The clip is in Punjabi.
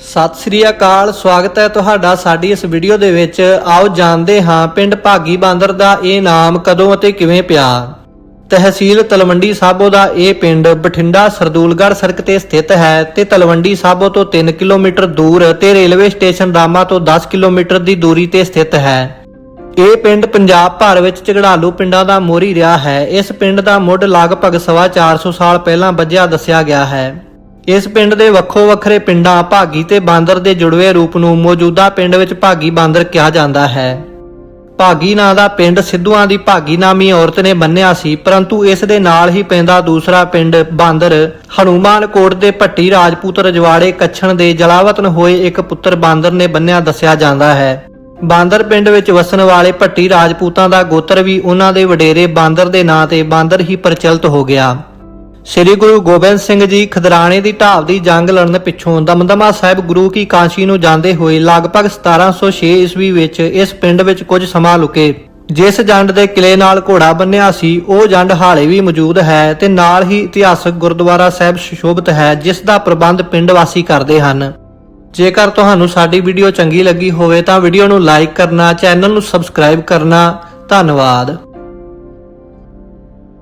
ਸਤਿ ਸ੍ਰੀ ਅਕਾਲ, ਸਵਾਗਤ ਹੈ ਤੁਹਾਡਾ ਸਾਡੀ ਇਸ ਵੀਡੀਓ ਦੇ ਵਿੱਚ। ਆਓ ਜਾਣਦੇ ਹਾਂ ਪਿੰਡ ਭਾਗੀ ਬਾਂਦਰ ਦਾ ਇਹ ਨਾਮ ਕਦੋਂ ਅਤੇ ਕਿਵੇਂ ਪਿਆ। ਤਹਿਸੀਲ ਤਲਵੰਡੀ ਸਾਬੋ ਦਾ ਇਹ ਪਿੰਡ ਬਠਿੰਡਾ ਸਰਦੂਲਗੜ੍ਹ ਸੜਕ ਤੇ ਸਥਿਤ ਹੈ ਤੇ ਤਲਵੰਡੀ ਸਾਬੋ ਤੋਂ 3 ਕਿਲੋਮੀਟਰ ਦੂਰ ਤੇ ਰੇਲਵੇ ਸਟੇਸ਼ਨ ਰਾਮਾ ਤੋਂ 10 ਕਿਲੋਮੀਟਰ ਦੀ ਦੂਰੀ ਤੇ ਸਥਿਤ ਹੈ। ਇਹ ਪਿੰਡ ਪੰਜਾਬ ਭਰ ਵਿੱਚ ਝਗੜਾਲੂ ਪਿੰਡਾਂ ਦਾ ਮੋਰੀ ਰਿਹਾ ਹੈ। ਇਸ ਪਿੰਡ ਦਾ ਮੁੱਢ ਲਗਭਗ ਸਵਾ 400 ਸਾਲ ਪਹਿਲਾਂ ਵੱਜਿਆ ਦੱਸਿਆ ਗਿਆ ਹੈ। ਇਸ ਪਿੰਡ ਦੇ ਵੱਖੋ ਵੱਖਰੇ ਪਿੰਡਾਂ ਭਾਗੀ ਤੇ ਬਾਂਦਰ ਦੇ ਜੁੜਵੇ ਰੂਪ ਨੂੰ ਮੌਜੂਦਾ ਪਿੰਡ ਵਿੱਚ ਭਾਗੀ ਬਾਂਦਰ ਕਿਹਾ ਜਾਂਦਾ ਹੈ। ਭਾਗੀ ਨਾਂ ਦਾ ਪਿੰਡ ਸਿੱਧੂਆਂ ਦੀ ਭਾਗੀ ਨਾਮੀ ਔਰਤ ਨੇ ਬੰਨਿਆ ਸੀ, ਪਰੰਤੂ ਇਸ ਦੇ ਨਾਲ ਹੀ ਪੈਂਦਾ ਦੂਸਰਾ ਪਿੰਡ ਬਾਂਦਰ ਹਨੂਮਾਨ ਕੋਟ ਦੇ ਭੱਟੀ ਰਾਜਪੂਤ ਰਜਵਾੜੇ ਕੱਛਣ ਦੇ ਜਲਾਵਤਨ ਹੋਏ ਇੱਕ ਪੁੱਤਰ ਬਾਂਦਰ ਨੇ ਬੰਨਿਆ ਦੱਸਿਆ ਜਾਂਦਾ ਹੈ। ਬਾਂਦਰ ਪਿੰਡ ਵਿੱਚ ਵਸਣ ਵਾਲੇ ਭੱਟੀ ਰਾਜਪੂਤਾਂ ਦਾ ਗੋਤਰ ਵੀ ਉਹਨਾਂ ਦੇ ਵਡੇਰੇ ਬਾਂਦਰ ਦੇ ਨਾਂ ਤੇ ਬਾਂਦਰ ਹੀ ਪ੍ਰਚਲਿਤ ਹੋ ਗਿਆ। ਸ੍ਰੀ ਗੁਰੂ ਗੋਬਿੰਦ ਸਿੰਘ ਜੀ ਖਦਰਾਣੇ ਦੀ ਢਾਲ ਦੀ ਜੰਗ ਲੜਨ ਪਿੱਛੋਂ ਦਮਦਮਾ ਸਾਹਿਬ ਗੁਰੂ ਕੀ ਕਾਂਸ਼ੀ ਨੂੰ ਜਾਂਦੇ ਹੋਏ ਲਗਭਗ 1706 ਈਸਵੀ ਵਿੱਚ ਇਸ ਪਿੰਡ ਵਿੱਚ ਕੁਝ ਸਮਾਂ ਲੁਕੇ। ਜਿਸ ਜੰਡ ਦੇ ਕਿਲੇ ਨਾਲ ਘੋੜਾ ਬੰਨਿਆ ਸੀ, ਉਹ ਜੰਡ ਹਾਲੇ ਵੀ ਮੌਜੂਦ ਹੈ ਤੇ ਨਾਲ ਹੀ ਇਤਿਹਾਸਕ ਗੁਰਦੁਆਰਾ ਸਾਹਿਬ ਸੁਸ਼ੋਭਿਤ ਹੈ, ਜਿਸ ਦਾ ਪ੍ਰਬੰਧ ਪਿੰਡ ਵਾਸੀ ਕਰਦੇ ਹਨ। ਜੇਕਰ ਤੁਹਾਨੂੰ ਸਾਡੀ ਵੀਡੀਓ ਚੰਗੀ ਲੱਗੀ ਹੋਵੇ ਤਾਂ ਵੀਡੀਓ ਨੂੰ ਲਾਈਕ ਕਰਨਾ, ਚੈਨਲ ਨੂੰ ਸਬਸਕ੍ਰਾਈਬ ਕਰਨਾ। ਧੰਨਵਾਦ।